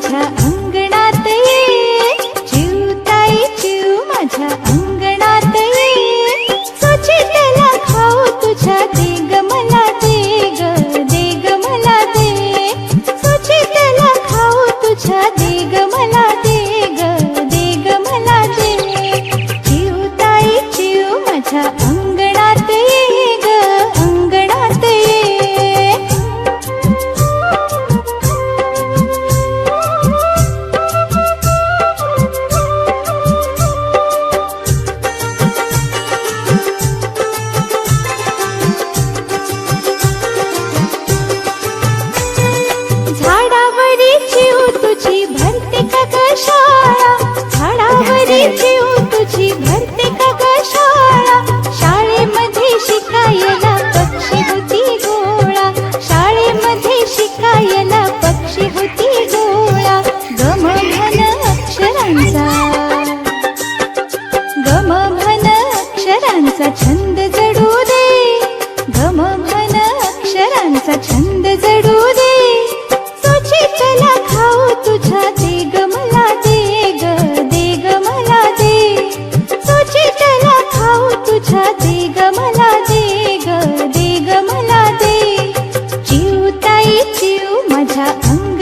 Sunshine. अक्षरांचा छंद जडू दे. घम घन अक्षरांचा छंद जडू दे. तुझी चला खाऊ तुझ्या दे गमला दे ग दे गमला दे. तुझी चला खाऊ तुझ्या दे गमला दे ग दे गमला दे. जीव ताई जीव माझ्या अंग